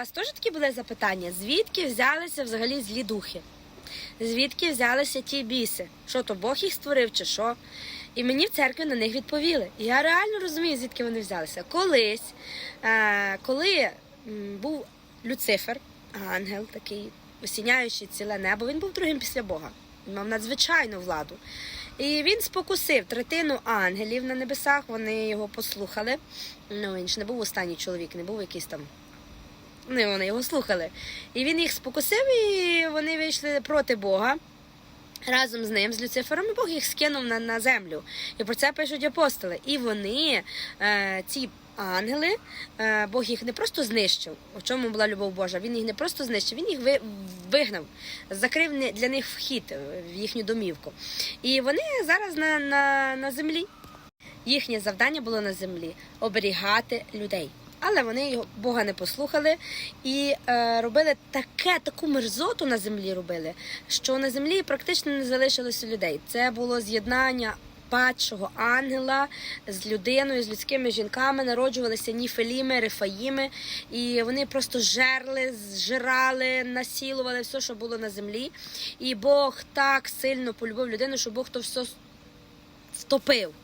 вас теж такі були запитання? Звідки взялися взагалі злі духи? Звідки взялися ті біси? Що то Бог їх створив чи що? І мені в церкві на них відповіли. Я реально розумію, звідки вони взялися. Колись, е, коли був Люцифер, ангел такий, осіняючий ціле небо, він був другим після Бога. Він мав надзвичайну владу. І він спокусив третину ангелів на небесах, вони його послухали. Ну, він ж не був останній чоловік, не був якийсь там Ну, вони його слухали. І він їх спокусив, і вони вийшли проти Бога. Разом з ним, з Люцифером, і Бог їх скинув на, на землю. І про це пишуть апостоли. І вони, е, ці ангели, е, Бог їх не просто знищив. В чому була любов Божа? Він їх не просто знищив, він їх ви- вигнав, закрив для них вхід в їхню домівку. І вони зараз на, на, на землі. Їхнє завдання було на землі оберігати людей. Але вони його Бога не послухали і е, робили таке, таку мерзоту на землі робили, що на землі практично не залишилося людей. Це було з'єднання падшого ангела з людиною, з людськими жінками, народжувалися ніфеліми, рефаїми, і вони просто жерли, зжирали, насілували все, що було на землі. І Бог так сильно полюбив людину, що Бог то все втопив.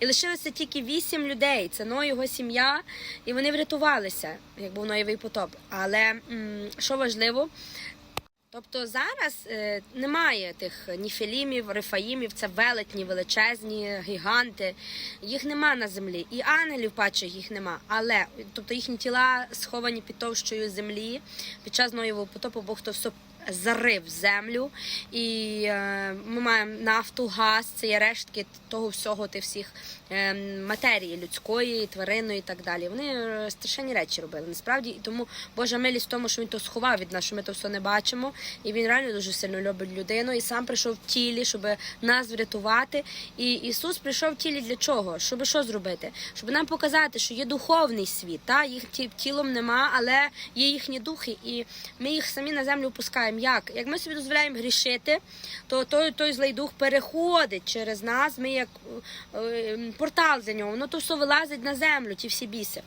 І лишилося тільки вісім людей. Це Ной, його сім'я, і вони врятувалися, як був Ноєвий потоп. Але що важливо, тобто зараз е, немає тих ніфелімів, рефаїмів, це велетні, величезні, гіганти. Їх нема на землі. І ангелів падчих їх нема. Але тобто їхні тіла сховані під товщою землі. Під час Ноєвого потопу Бог то все зарив землю, і е, ми маємо нафту, газ, це є рештки того всього, тих всіх е, матерії людської, тваринної і так далі. Вони е, страшенні речі робили. Насправді, і тому Божа милість в тому, що він то сховав від нас, що ми то все не бачимо. І він реально дуже сильно любить людину. І сам прийшов в тілі, щоб нас врятувати. І Ісус прийшов в тілі для чого? Щоб що зробити? Щоб нам показати, що є духовний світ. Та їх тілом нема, але є їхні духи, і ми їх самі на землю пускаємо. Як? Як ми собі дозволяємо грішити, то той, той злий дух переходить через нас. Ми як е, портал за нього, воно то все вилазить на землю, ті всі біси.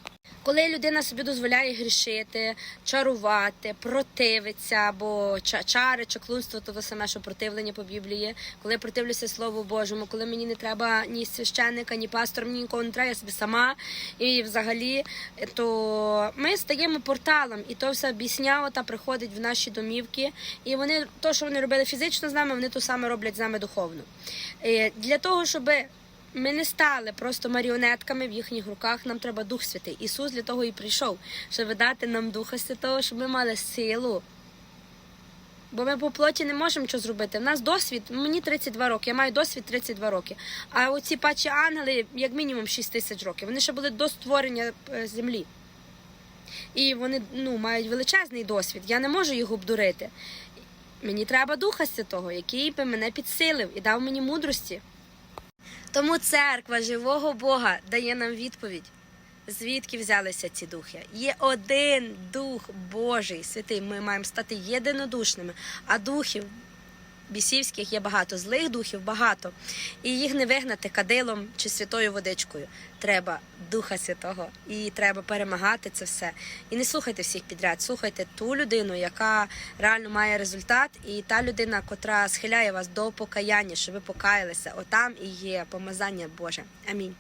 Коли людина собі дозволяє грішити, чарувати, противиться, бо ча- чари, чаклунство то те саме, що противлення по Біблії. Коли противлюся Слову Божому, коли мені не треба ні священника, ні пастора, мені нікого не треба, я собі сама. І взагалі, то ми стаємо порталом, і то все об'ясняво та приходить в наші домівки. І вони, то, що вони робили фізично з нами, вони то саме роблять з нами духовно. Е, Для того, щоб ми не стали просто маріонетками в їхніх руках. Нам треба Дух Святий. Ісус для того і прийшов, щоб дати нам Духа Святого, щоб ми мали силу. Бо ми по плоті не можемо що зробити. У нас досвід, мені 32 роки, я маю досвід 32 роки. А оці пачі ангели, як мінімум 6 тисяч років. Вони ще були до створення е, землі. І вони ну, мають величезний досвід. Я не можу їх обдурити. Мені треба Духа Святого, який би мене підсилив і дав мені мудрості. Тому церква живого Бога дає нам відповідь, звідки взялися ці духи. Є один дух Божий, святий. Ми маємо стати єдинодушними, а духів бісівських є багато, злих духів багато. І їх не вигнати кадилом чи святою водичкою. Треба Духа Святого, і треба перемагати це все. І не слухайте всіх підряд, слухайте ту людину, яка реально має результат, і та людина, котра схиляє вас до покаяння, щоб ви покаялися. Отам і є помазання Боже. Амінь.